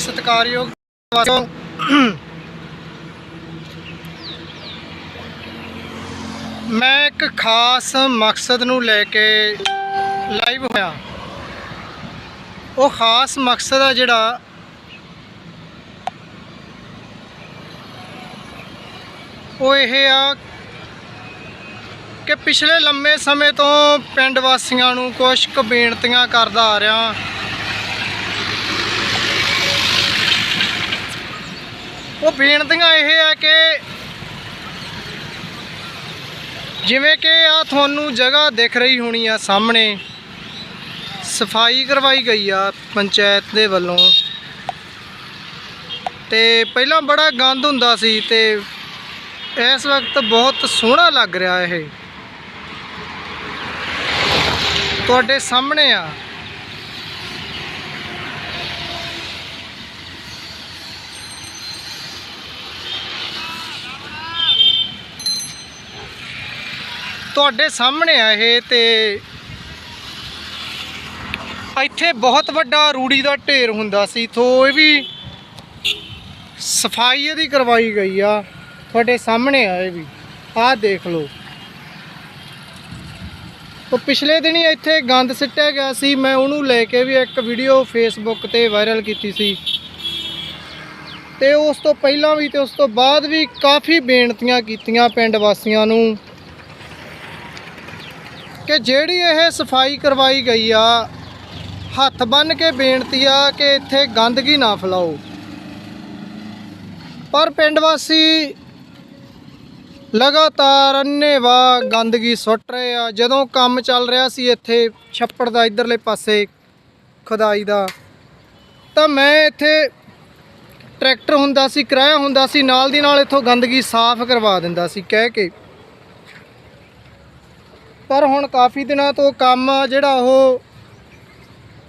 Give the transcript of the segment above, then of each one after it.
ਸਤਿਕਾਰਯੋਗ ਵਾਸੋ ਮੈਂ ਇੱਕ ਖਾਸ ਮਕਸਦ ਨੂੰ ਲੈ ਕੇ ਲਾਈਵ ਹੋਇਆ। ਉਹ ਖਾਸ ਮਕਸਦ ਆ ਜਿਹੜਾ ਉਹ ਇਹ ਆ ਕਿ ਪਿਛਲੇ ਲੰਮੇ ਸਮੇਂ ਤੋਂ ਪਿੰਡ ਵਾਸੀਆਂ ਨੂੰ ਕੁਝ ਕੁ ਬੇਨਤੀਆਂ ਕਰਦਾ ਆ ਰਿਹਾ। ਉਹ ਬੇਨਤੀਆਂ ਇਹ ਆ ਕਿ ਜਿਵੇਂ ਕਿ ਆ ਤੁਹਾਨੂੰ ਜਗ੍ਹਾ ਦਿਖ ਰਹੀ ਹੋਣੀ ਆ ਸਾਹਮਣੇ, ਸਫ਼ਾਈ ਕਰਵਾਈ ਗਈ ਆ ਪੰਚਾਇਤ ਦੇ ਵੱਲੋਂ। ਤੇ ਪਹਿਲਾਂ ਬੜਾ ਗੰਦ ਹੁੰਦਾ ਸੀ ਤੇ ਇਸ ਵਕਤ ਬਹੁਤ ਸੋਹਣਾ ਲੱਗ ਰਿਹਾ ਇਹ। ਤੁਹਾਡੇ ਸਾਹਮਣੇ ਆ। ਤੁਹਾਡੇ ਸਾਹਮਣੇ ਆ ਇਹ ਤੇ ਇੱਥੇ ਬਹੁਤ ਵੱਡਾ ਰੂੜੀ ਦਾ ਢੇਰ ਹੁੰਦਾ ਸੀ ਥੋ ਇਹ ਵੀ ਸਫ਼ਾਈ ਇਹਦੀ ਕਰਵਾਈ ਗਈ ਆ, ਤੁਹਾਡੇ ਸਾਹਮਣੇ ਆ ਇਹ ਵੀ, ਆਹ ਦੇਖ ਲਓ। ਉਹ ਪਿਛਲੇ ਦਿਨੀ ਇੱਥੇ ਗੰਦ ਸਿੱਟਿਆ ਗਿਆ ਸੀ, ਮੈਂ ਉਹਨੂੰ ਲੈ ਕੇ ਵੀ ਇੱਕ ਵੀਡੀਓ ਫੇਸਬੁੱਕ ਤੇ ਵਾਇਰਲ ਕੀਤੀ ਸੀ। ਤੇ ਉਸ ਤੋਂ ਪਹਿਲਾਂ ਵੀ ਤੇ ਉਸ ਤੋਂ ਬਾਅਦ ਵੀ ਕਾਫੀ ਬੇਨਤੀਆਂ ਕੀਤੀਆਂ ਪਿੰਡ ਵਾਸੀਆਂ ਨੂੰ। ਕਿ ਜਿਹੜੀ ਇਹ ਸਫ਼ਾਈ ਕਰਵਾਈ ਗਈ ਆ, ਹੱਥ ਬੰਨ ਕੇ ਬੇਨਤੀ ਆ ਕਿ ਇੱਥੇ ਗੰਦਗੀ ਨਾ ਫੈਲਾਓ। ਪਰ ਪਿੰਡ ਵਾਸੀ ਲਗਾਤਾਰ ਅੰਨੇਵਾ ਗੰਦਗੀ ਸੁੱਟ ਰਹੇ ਆ। ਜਦੋਂ ਕੰਮ ਚੱਲ ਰਿਹਾ ਸੀ ਇੱਥੇ, ਛੱਪੜ ਦਾ ਇਧਰਲੇ ਪਾਸੇ ਖੁਦਾਈ ਦਾ, ਤਾਂ ਮੈਂ ਇੱਥੇ ਟਰੈਕਟਰ ਹੁੰਦਾ ਸੀ, ਕਿਰਾਇਆ ਹੁੰਦਾ ਸੀ, ਨਾਲ ਦੀ ਨਾਲ ਇੱਥੋਂ ਗੰਦਗੀ ਸਾਫ਼ ਕਰਵਾ ਦਿੰਦਾ ਸੀ, ਕਹਿ ਕੇ। ਪਰ ਹੁਣ ਕਾਫੀ ਦਿਨਾਂ ਤੋਂ ਕੰਮ ਆ ਜਿਹੜਾ ਉਹ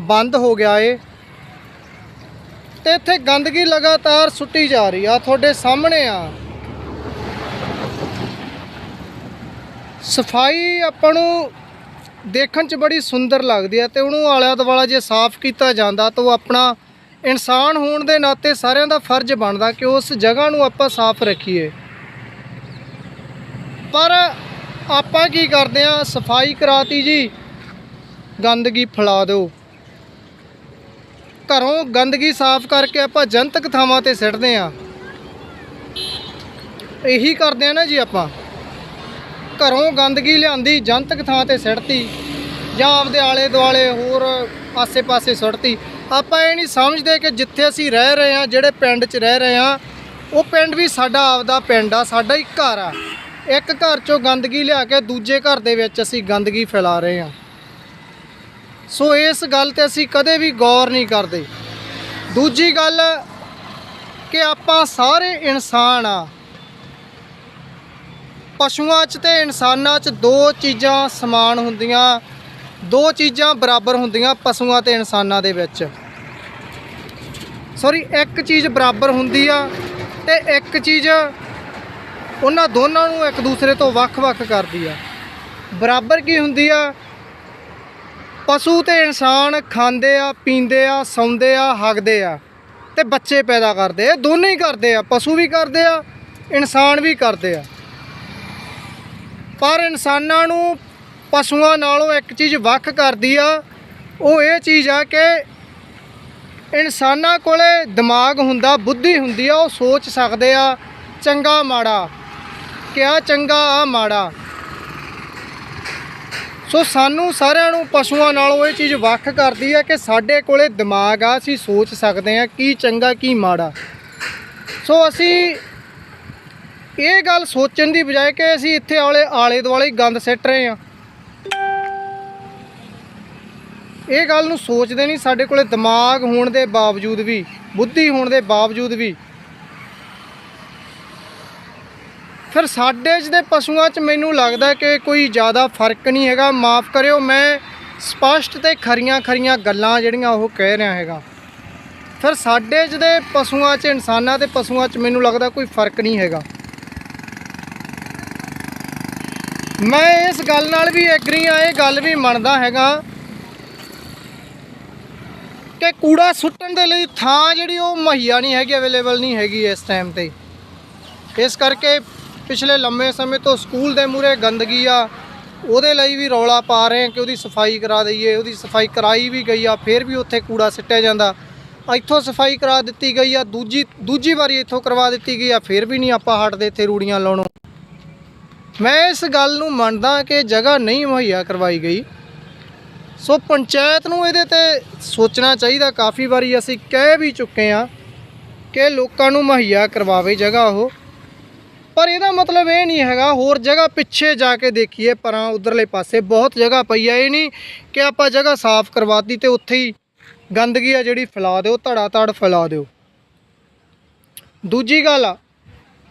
ਬੰਦ ਹੋ ਗਿਆ ਏ। ਤੇ ਇੱਥੇ ਗੰਦਗੀ ਲਗਾਤਾਰ ਸੁੱਟੀ ਜਾ ਰਹੀ ਆ, ਤੁਹਾਡੇ ਸਾਹਮਣੇ ਆ। ਸਫ਼ਾਈ ਆਪਾਂ ਨੂੰ ਦੇਖਣ 'ਚ ਬੜੀ ਸੁੰਦਰ ਲੱਗਦੀ ਹੈ ਤੇ ਉਹਨੂੰ ਆਲਾ ਦੁਆਲਾ ਜੇ ਸਾਫ਼ ਕੀਤਾ ਜਾਂਦਾ ਤਾਂ ਉਹ ਆਪਣਾ ਇਨਸਾਨ ਹੋਣ ਦੇ ਨਾਤੇ ਸਾਰਿਆਂ ਦਾ ਫਰਜ਼ ਬਣਦਾ ਕਿ ਉਸ ਜਗ੍ਹਾ ਨੂੰ ਆਪਾਂ ਸਾਫ਼ ਰੱਖੀਏ। ਪਰ ਆਪਾਂ ਕੀ ਕਰਦੇ ਆ ਸਫ਼ਾਈ ਕਰਾਤੀ ਜੀ। ਗੰਦਗੀ ਫੈਲਾ ਦਿਓ। ਘਰੋਂ ਗੰਦਗੀ ਸਾਫ਼ ਕਰਕੇ ਆਪਾਂ ਜਨਤਕ ਥਾਵਾਂ ਤੇ ਸਿੱਟਦੇ ਆ ਇਹੀ ਕਰਦੇ ਆ ਨਾ ਜੀ ਆਪਾਂ। ਘਰੋਂ ਗੰਦਗੀ ਲਿਆਂਦੀ, ਜਨਤਕ ਥਾਂ ਤੇ ਸਿੱਟਤੀ, ਜਾਂ ਆਪਦੇ ਆਲੇ ਦੁਆਲੇ ਹੋਰ ਆਸੇ-ਪਾਸੇ ਸੁੱਟਤੀ। ਆਪਾਂ ਇਹ ਨਹੀਂ ਸਮਝਦੇ ਕਿ ਜਿੱਥੇ ਅਸੀਂ ਰਹਿ ਰਹੇ ਹਾਂ, ਜਿਹੜੇ ਪਿੰਡ 'ਚ ਰਹਿ ਰਹੇ ਹਾਂ, ਉਹ ਪਿੰਡ ਵੀ ਸਾਡਾ ਆਪਦਾ ਪਿੰਡ ਆ, ਸਾਡਾ ਹੀ ਘਰ ਆ। ਇੱਕ ਘਰ 'ਚੋਂ ਗੰਦਗੀ ਲਿਆ ਕੇ ਦੂਜੇ ਘਰ ਦੇ ਵਿੱਚ ਅਸੀਂ ਗੰਦਗੀ ਫੈਲਾ ਰਹੇ ਹਾਂ। ਸੋ ਇਸ ਗੱਲ ਤੇ ਅਸੀਂ ਕਦੇ ਵੀ ਗੌਰ ਨਹੀਂ ਕਰਦੇ। ਦੂਜੀ ਗੱਲ ਕਿ ਆਪਾਂ ਸਾਰੇ ਇਨਸਾਨ ਆ ਪਸ਼ੂਆਂ 'ਚ ਤੇ ਇਨਸਾਨਾਂ 'ਚ ਦੋ ਚੀਜ਼ਾਂ ਸਮਾਨ ਹੁੰਦੀਆਂ, ਦੋ ਚੀਜ਼ਾਂ ਬਰਾਬਰ ਹੁੰਦੀਆਂ ਪਸ਼ੂਆਂ ਤੇ ਇਨਸਾਨਾਂ ਦੇ ਵਿੱਚ। ਸੌਰੀ ਇੱਕ ਚੀਜ਼ ਬਰਾਬਰ ਹੁੰਦੀ ਆ ਤੇ ਇੱਕ ਚੀਜ਼ ਉਹਨਾਂ ਦੋਨਾਂ ਨੂੰ ਇੱਕ ਦੂਸਰੇ ਤੋਂ ਵੱਖ-ਵੱਖ ਕਰਦੀ ਆ। ਬਰਾਬਰ ਕੀ ਹੁੰਦੀ ਆ? ਪਸ਼ੂ ਤੇ ਇਨਸਾਨ ਖਾਂਦੇ ਆ, ਪੀਂਦੇ ਆ, ਸੌਂਦੇ ਆ, ਹੱਗਦੇ ਆ ਤੇ ਬੱਚੇ ਪੈਦਾ ਕਰਦੇ ਆ। ਇਹ ਦੋਨੇ ਹੀ ਕਰਦੇ ਆ। ਪਸ਼ੂ ਵੀ ਕਰਦੇ ਆ, ਇਨਸਾਨ ਵੀ ਕਰਦੇ ਆ। ਪਰ ਇਨਸਾਨਾਂ ਨੂੰ ਪਸ਼ੂਆਂ ਨਾਲੋਂ ਇੱਕ ਚੀਜ਼ ਵੱਖ ਕਰਦੀ ਆ। ਉਹ ਇਹ ਚੀਜ਼ ਆ ਕਿ ਇਨਸਾਨਾਂ ਕੋਲੇ ਦਿਮਾਗ ਹੁੰਦਾ, ਬੁੱਧੀ ਹੁੰਦੀ ਆ, ਉਹ ਸੋਚ ਸਕਦੇ ਆ, ਚੰਗਾ, ਮਾੜਾ। ਕਿਆ ਚੰਗਾ ਆ ਮਾੜਾ। ਸੋ ਸਾਨੂੰ ਸਾਰਿਆਂ ਨੂੰ ਪਸ਼ੂਆਂ ਨਾਲੋਂ ਇਹ ਚੀਜ਼ ਵੱਖ ਕਰਦੀ ਹੈ ਕਿ ਸਾਡੇ ਕੋਲੇ ਦਿਮਾਗ ਆ, ਅਸੀਂ ਸੋਚ ਸਕਦੇ ਹਾਂ ਕੀ ਚੰਗਾ, ਕੀ ਮਾੜਾ। ਸੋ ਅਸੀਂ ਇਹ ਗੱਲ ਸੋਚਣ ਦੀ ਬਜਾਏ ਕਿ ਅਸੀਂ ਇੱਥੇ ਆਲੇ ਆਲੇ ਦੁਆਲੇ ਗੰਦ ਸਿੱਟ ਰਹੇ ਹਾਂ। ਇਹ ਗੱਲ ਨੂੰ ਸੋਚਦੇ ਨਹੀਂ, ਸਾਡੇ ਕੋਲੇ ਦਿਮਾਗ ਹੋਣ ਦੇ ਬਾਵਜੂਦ ਵੀ, ਬੁੱਧੀ ਹੋਣ ਦੇ ਬਾਵਜੂਦ ਵੀ। ਫਿਰ ਸਾਡੇ 'ਚ ਦੇ ਪਸ਼ੂਆਂ 'ਚ ਮੈਨੂੰ ਲੱਗਦਾ ਕਿ ਕੋਈ ਜ਼ਿਆਦਾ ਫ਼ਰਕ ਨਹੀਂ ਹੈਗਾ। ਮਾਫ ਕਰਿਓ, ਮੈਂ ਸਪਸ਼ਟ ਤੇ ਖਰੀਆਂ ਖਰੀਆਂ ਗੱਲਾਂ ਜਿਹੜੀਆਂ ਉਹ ਕਹਿ ਰਿਹਾ ਹੈਗਾ। ਫਿਰ ਸਾਡੇ 'ਚ ਦੇ ਪਸ਼ੂਆਂ 'ਚ, ਇਨਸਾਨਾਂ ਤੇ ਪਸ਼ੂਆਂ 'ਚ ਮੈਨੂੰ ਲੱਗਦਾ ਕੋਈ ਫ਼ਰਕ ਨਹੀਂ ਹੈਗਾ। ਮੈਂ ਇਸ ਗੱਲ ਨਾਲ ਵੀ ਐਗਰੀ ਆ ਇਹ ਗੱਲ ਵੀ ਮੰਨਦਾ ਹੈਗਾ ਕਿ ਕੂੜਾ ਸੁੱਟਣ ਦੇ ਲਈ ਥਾਂ ਜਿਹੜੀ ਉਹ ਮੁਹੱਈਆ ਨਹੀਂ ਹੈਗੀ ਅਵੇਲੇਬਲ ਨਹੀਂ ਹੈਗੀ ਇਸ ਟਾਈਮ ਤੇ। ਇਸ ਕਰਕੇ ਪਿਛਲੇ ਲੰਮੇ ਸਮੇਂ ਤੋਂ ਸਕੂਲ ਦੇ ਮੂਹਰੇ ਗੰਦਗੀ ਆ, ਉਹਦੇ ਲਈ ਵੀ ਰੌਲਾ ਪਾ ਰਹੇ ਆ ਕਿ ਉਹਦੀ ਸਫ਼ਾਈ ਕਰਾ ਦਈਏ, ਉਹਦੀ ਸਫ਼ਾਈ ਕਰਾਈ ਵੀ ਗਈ ਆ, ਫਿਰ ਵੀ ਉੱਥੇ ਕੂੜਾ ਸਿੱਟਿਆ ਜਾਂਦਾ। ਇੱਥੋਂ ਸਫ਼ਾਈ ਕਰਾ ਦਿੱਤੀ ਗਈ ਆ, ਦੂਜੀ ਦੂਜੀ ਵਾਰੀ ਇੱਥੋਂ ਕਰਵਾ ਦਿੱਤੀ ਗਈ ਆ, ਫਿਰ ਵੀ ਨਹੀਂ ਆਪਾਂ ਹਟਦੇ ਇੱਥੇ ਰੂੜੀਆਂ ਲਾਉਣੋਂ। ਮੈਂ ਇਸ ਗੱਲ ਨੂੰ ਮੰਨਦਾ ਕਿ ਜਗ੍ਹਾ ਨਹੀਂ ਮੁਹੱਈਆ ਕਰਵਾਈ ਗਈ। ਸੋ ਪੰਚਾਇਤ ਨੂੰ ਇਹਦੇ ਤੇ ਸੋਚਣਾ ਚਾਹੀਦਾ, ਕਾਫੀ ਵਾਰੀ ਅਸੀਂ ਕਹਿ ਵੀ ਚੁੱਕੇ ਆ ਕਿ ਲੋਕਾਂ ਨੂੰ ਮੁਹੱਈਆ ਕਰਵਾਵੇ ਜਗ੍ਹਾ ਉਹ। ਪਰ ਇਹਦਾ ਮਤਲਬ ਇਹ ਨਹੀਂ ਹੈਗਾ, ਹੋਰ ਜਗ੍ਹਾ ਪਿੱਛੇ ਜਾ ਕੇ ਦੇਖੀਏ, ਪਰਾਂ ਉਧਰਲੇ ਪਾਸੇ ਬਹੁਤ ਜਗ੍ਹਾ ਪਈ ਆ। ਇਹ ਨਹੀਂ ਕਿ ਆਪਾਂ ਜਗ੍ਹਾ ਸਾਫ਼ ਕਰਵਾਤੀ ਤੇ ਉੱਥੇ ਹੀ ਗੰਦਗੀ ਆ ਜਿਹੜੀ ਫੈਲਾ ਦਿਓ ਧੜਾ ਧੜ ਫੈਲਾ ਦਿਓ। ਦੂਜੀ ਗੱਲ ਆ,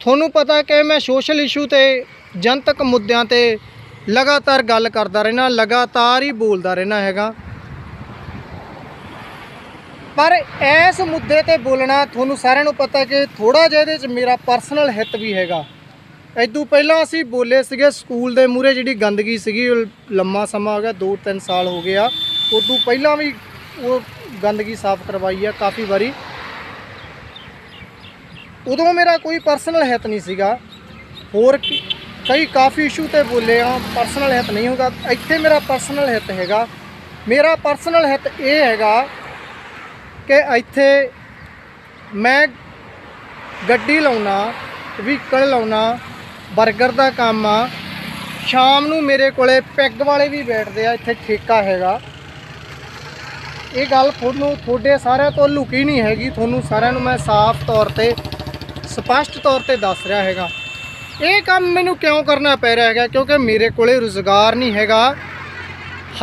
ਤੁਹਾਨੂੰ ਪਤਾ ਕਿ ਮੈਂ ਸੋਸ਼ਲ ਇਸ਼ੂ ਤੇ, ਜਨਤਕ ਮੁੱਦਿਆਂ ਤੇ ਲਗਾਤਾਰ ਗੱਲ ਕਰਦਾ ਰਹਿਣਾ ਲਗਾਤਾਰ ਹੀ ਬੋਲਦਾ ਰਹਿਣਾ ਹੈਗਾ। ਪਰ ਇਸ ਮੁੱਦੇ ਤੇ ਬੋਲਣਾ ਤੁਹਾਨੂੰ ਸਾਰਿਆਂ ਨੂੰ ਪਤਾ ਕਿ ਥੋੜਾ ਜਿਹਾ ਇਹਦੇ 'ਚ ਮੇਰਾ ਪਰਸਨਲ ਹਿੱਤ ਵੀ ਹੈਗਾ। ਇਦੋਂ ਪਹਿਲਾਂ ਅਸੀਂ ਬੋਲੇ ਸੀਗੇ ਸਕੂਲ ਦੇ ਮੂਹਰੇ ਜਿਹੜੀ ਗੰਦਗੀ ਸੀਗੀ, ਉਹ ਲੰਮਾ ਸਮਾਂ ਹੋ ਗਿਆ 2-3 ਸਾਲ ਹੋ ਗਿਆ ਉਦੋਂ ਪਹਿਲਾਂ ਵੀ ਉਹ ਗੰਦਗੀ ਸਾਫ਼ ਕਰਵਾਈ ਆ ਕਾਫੀ ਵਾਰੀ। ਉਦੋਂ ਮੇਰਾ ਕੋਈ ਪਰਸਨਲ ਹਿੱਤ ਨਹੀਂ ਸੀਗਾ। ਹੋਰ ਕਈ ਕਾਫੀ ਇਸ਼ੂ ਤੇ ਬੋਲੇ ਆ ਪਰਸਨਲ ਹਿੱਤ ਨਹੀਂ ਹੋਗਾ। ਇੱਥੇ ਮੇਰਾ ਪਰਸਨਲ ਹਿੱਤ ਹੈਗਾ। ਮੇਰਾ ਪਰਸਨਲ ਹਿੱਤ ਇਹ ਹੈਗਾ ਕਿ ਇੱਥੇ ਮੈਂ ਗੱਡੀ ਲਾਉਣਾ ਵਹੀਕਲ ਲਾਉਣਾ 버ਗਰ ਦਾ ਕੰਮ ਆ। ਸ਼ਾਮ ਨੂੰ ਮੇਰੇ ਕੋਲੇ ਪੈਗ ਵਾਲੇ ਵੀ ਬੈਠਦੇ ਆ, ਇੱਥੇ ਠੇਕਾ ਹੈਗਾ। ਇਹ ਗੱਲ ਤੁਹਾਨੂੰ, ਤੁਹਾਡੇ ਸਾਰਿਆਂ ਤੋਂ ਲੁਕੀ ਨਹੀਂ ਹੈਗੀ। ਤੁਹਾਨੂੰ ਸਾਰਿਆਂ ਨੂੰ ਮੈਂ ਸਾਫ਼ ਤੌਰ ਤੇ, ਸਪਸ਼ਟ ਤੌਰ ਤੇ ਦੱਸ ਰਿਹਾ ਹੈਗਾ। ਇਹ ਕੰਮ ਮੈਨੂੰ ਕਿਉਂ ਕਰਨਾ ਪੈ ਰਿਹਾ ਹੈਗਾ? ਕਿਉਂਕਿ ਮੇਰੇ ਕੋਲੇ ਰੁਜ਼ਗਾਰ ਨਹੀਂ ਹੈਗਾ।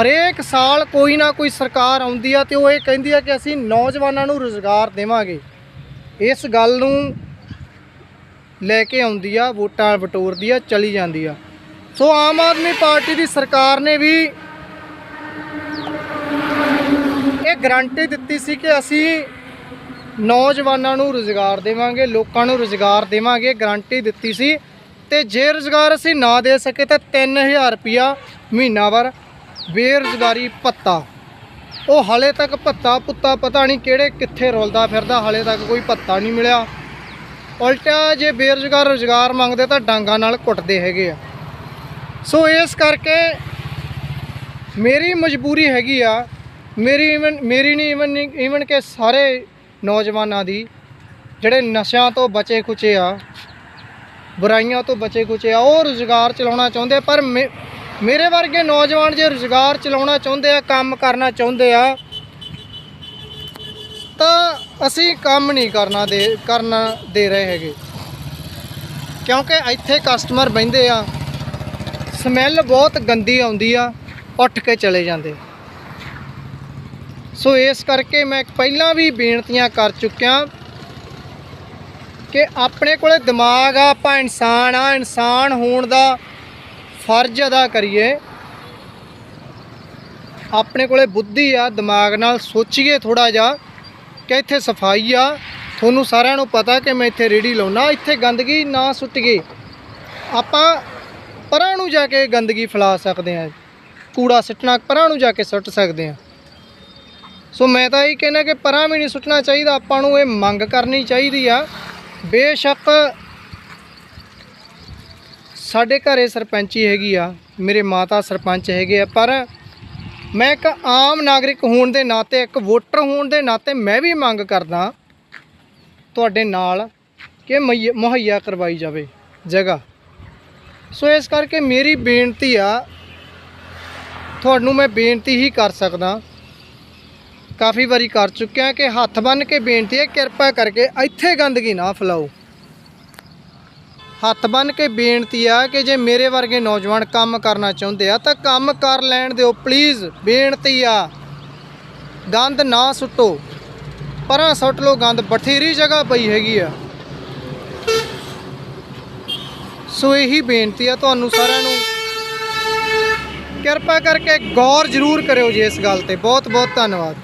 ਹਰੇਕ ਸਾਲ ਕੋਈ ਨਾ ਕੋਈ ਸਰਕਾਰ ਆਉਂਦੀ ਆ ਤੇ ਉਹ ਇਹ ਕਹਿੰਦੀ ਆ ਕਿ ਅਸੀਂ ਨੌਜਵਾਨਾਂ ਨੂੰ ਰੁਜ਼ਗਾਰ ਦੇਵਾਂਗੇ। ਇਸ ਗੱਲ ਨੂੰ ਲੈ ਕੇ ਆਉਂਦੀ ਆ, ਵੋਟਾਂ ਵਟੋਰਦੀ ਆ, ਚਲੀ ਜਾਂਦੀ ਆ। ਸੋ ਆਮ ਆਦਮੀ ਪਾਰਟੀ ਦੀ ਸਰਕਾਰ ਨੇ ਵੀ ਇਹ ਗਰੰਟੀ ਦਿੱਤੀ ਸੀ ਕਿ ਅਸੀਂ ਨੌਜਵਾਨਾਂ ਨੂੰ ਰੁਜ਼ਗਾਰ ਦੇਵਾਂਗੇ, ਲੋਕਾਂ ਨੂੰ ਰੁਜ਼ਗਾਰ ਦੇਵਾਂਗੇ ਗਰੰਟੀ ਦਿੱਤੀ ਸੀ। ਤੇ ਜੇ ਰੁਜ਼ਗਾਰ ਅਸੀਂ ਨਾ ਦੇ ਸਕੇ ਤਾਂ 3000 ਰੁਪਿਆ ਮਹੀਨਾਵਾਰ ਬੇਰੁਜ਼ਗਾਰੀ ਭੱਤਾ। ਉਹ ਹਾਲੇ ਤੱਕ ਭੱਤਾ ਪੁੱਤਾ ਪਤਾ ਨਹੀਂ ਕਿਹੜੇ ਕਿੱਥੇ ਰੁਲਦਾ ਫਿਰਦਾ, ਹਾਲੇ ਤੱਕ ਕੋਈ ਭੱਤਾ ਨਹੀਂ ਮਿਲਿਆ। ਉਲਟਾ ਜੇ ਬੇਰੁਜ਼ਗਾਰ ਰੁਜ਼ਗਾਰ ਮੰਗਦੇ ਤਾਂ ਡਾਂਗਾ ਨਾਲ ਕੁੱਟਦੇ ਹੈਗੇ ਆ। ਸੋ ਇਸ ਕਰਕੇ ਮੇਰੀ ਮਜਬੂਰੀ ਹੈਗੀ ਆ, ਮੇਰੀ ਇਵਨ ਮੇਰੀ ਨਹੀਂ ਇਵਨ ਇਵਨ ਕਿ ਸਾਰੇ ਨੌਜਵਾਨਾਂ ਦੀ, ਜਿਹੜੇ ਨਸ਼ਿਆਂ ਤੋਂ ਬਚੇ ਖੁਚੇ ਆ, ਬੁਰਾਈਆਂ ਤੋਂ ਬਚੇ ਖੁਚੇ ਆ, ਉਹ ਰੁਜ਼ਗਾਰ ਚਲਾਉਣਾ ਚਾਹੁੰਦੇ ਪਰ ਮੇ- ਮੇਰੇ ਵਰਗੇ ਨੌਜਵਾਨ ਜੇ ਰੁਜ਼ਗਾਰ ਚਲਾਉਣਾ ਚਾਹੁੰਦੇ ਆ, ਕੰਮ ਕਰਨਾ ਚਾਹੁੰਦੇ ਆ, ਤਾਂ ਅਸੀਂ ਕੰਮ ਨਹੀਂ ਕਰਨਾ ਦੇ ਕਰਨਾ ਦੇ ਰਹੇ ਹੈਗੇ। ਕਿਉਂਕਿ ਇੱਥੇ ਕਸਟਮਰ ਬਹਿੰਦੇ ਆ ਸਮੈਲ ਬਹੁਤ ਗੰਦੀ ਆਉਂਦੀ ਆ, ਉੱਠ ਕੇ ਚਲੇ ਜਾਂਦੇ। ਸੋ ਇਸ ਕਰਕੇ ਮੈਂ ਪਹਿਲਾਂ ਵੀ ਬੇਨਤੀਆਂ ਕਰ ਚੁੱਕਿਆ ਕਿ ਆਪਣੇ ਕੋਲੇ ਦਿਮਾਗ ਆ, ਆਪਾਂ ਇਨਸਾਨ ਆ, ਇਨਸਾਨ ਹੋਣ ਦਾ ਫਰਜ਼ ਅਦਾ ਕਰੀਏ। ਆਪਣੇ ਕੋਲੇ ਬੁੱਧੀ ਆ, ਦਿਮਾਗ ਨਾਲ ਸੋਚੀਏ ਥੋੜਾ ਜਿਹਾ ਕਿ ਇੱਥੇ ਸਫ਼ਾਈ ਆ। ਤੁਹਾਨੂੰ ਸਾਰਿਆਂ ਨੂੰ ਪਤਾ ਕਿ ਮੈਂ ਇੱਥੇ ਰੇੜੀ ਲਾਉਣਾ ਇੱਥੇ ਗੰਦਗੀ ਨਾ ਸੁੱਟੀਏ ਆਪਾਂ ਪਰਾਂ ਨੂੰ ਜਾ ਕੇ ਗੰਦਗੀ ਫੈਲਾ ਸਕਦੇ ਆ ਕੂੜਾ ਸਿੱਟਣਾ, ਪਰਾਂ ਨੂੰ ਜਾ ਕੇ ਸੁੱਟ ਸਕਦੇ ਆ ਸੋ ਮੈਂ ਤਾਂ ਇਹ ਕਹਿੰਦਾ ਕਿ ਪਰਾਂ ਵੀ ਨਹੀਂ ਸੁੱਟਣਾ ਚਾਹੀਦਾ, ਆਪਾਂ ਨੂੰ ਇਹ ਮੰਗ ਕਰਨੀ ਚਾਹੀਦੀ ਆ। ਬੇਸ਼ੱਕ ਸਾਡੇ ਘਰੇ ਸਰਪੰਚੀ ਹੈਗੀ ਆ, ਮੇਰੇ ਮਾਤਾ ਸਰਪੰਚ ਹੈਗੇ ਆ, ਪਰ ਮੈਂ ਇੱਕ ਆਮ ਨਾਗਰਿਕ ਹੋਣ ਦੇ ਨਾਤੇ, ਇੱਕ ਵੋਟਰ ਹੋਣ ਦੇ ਨਾਤੇ ਮੈਂ ਵੀ ਮੰਗ ਕਰਦਾ ਤੁਹਾਡੇ ਨਾਲ ਕਿ ਮੁਹੱਈਆ- ਮੁਹੱਈਆ ਕਰਵਾਈ ਜਾਵੇ ਜਗ੍ਹਾ। ਸੋ ਇਸ ਕਰਕੇ ਮੇਰੀ ਬੇਨਤੀ ਆ, ਤੁਹਾਨੂੰ ਮੈਂ ਬੇਨਤੀ ਹੀ ਕਰ ਸਕਦਾ। ਕਾਫੀ ਵਾਰੀ ਕਰ ਚੁੱਕਿਆ ਕਿ ਹੱਥ ਬੰਨ ਕੇ ਬੇਨਤੀ ਹੈ, ਕਿਰਪਾ ਕਰਕੇ ਇੱਥੇ ਗੰਦਗੀ ਨਾ ਫੈਲਾਓ। ਹੱਥ ਬੰਨ ਕੇ ਬੇਨਤੀ ਆ ਕਿ ਜੇ ਮੇਰੇ ਵਰਗੇ ਨੌਜਵਾਨ ਕੰਮ ਕਰਨਾ ਚਾਹੁੰਦੇ ਆ, ਤਾਂ ਕੰਮ ਕਰ ਲੈਣ ਦਿਓ ਪਲੀਜ਼ ਬੇਨਤੀ ਆ। ਗੰਦ ਨਾ ਸੁੱਟੋ। ਪਰਾਂ ਸੁੱਟ ਲਓ, ਗੰਦ ਬਥੇਰੀ ਜਗ੍ਹਾ ਪਈ ਹੈਗੀ ਆ। ਸੋ ਇਹੀ ਬੇਨਤੀ ਆ ਤੁਹਾਨੂੰ ਸਾਰਿਆਂ ਨੂੰ। ਕਿਰਪਾ ਕਰਕੇ ਗੌਰ ਜ਼ਰੂਰ ਕਰਿਓ ਜੀ ਇਸ ਗੱਲ ਤੇ। ਬਹੁਤ ਬਹੁਤ ਧੰਨਵਾਦ।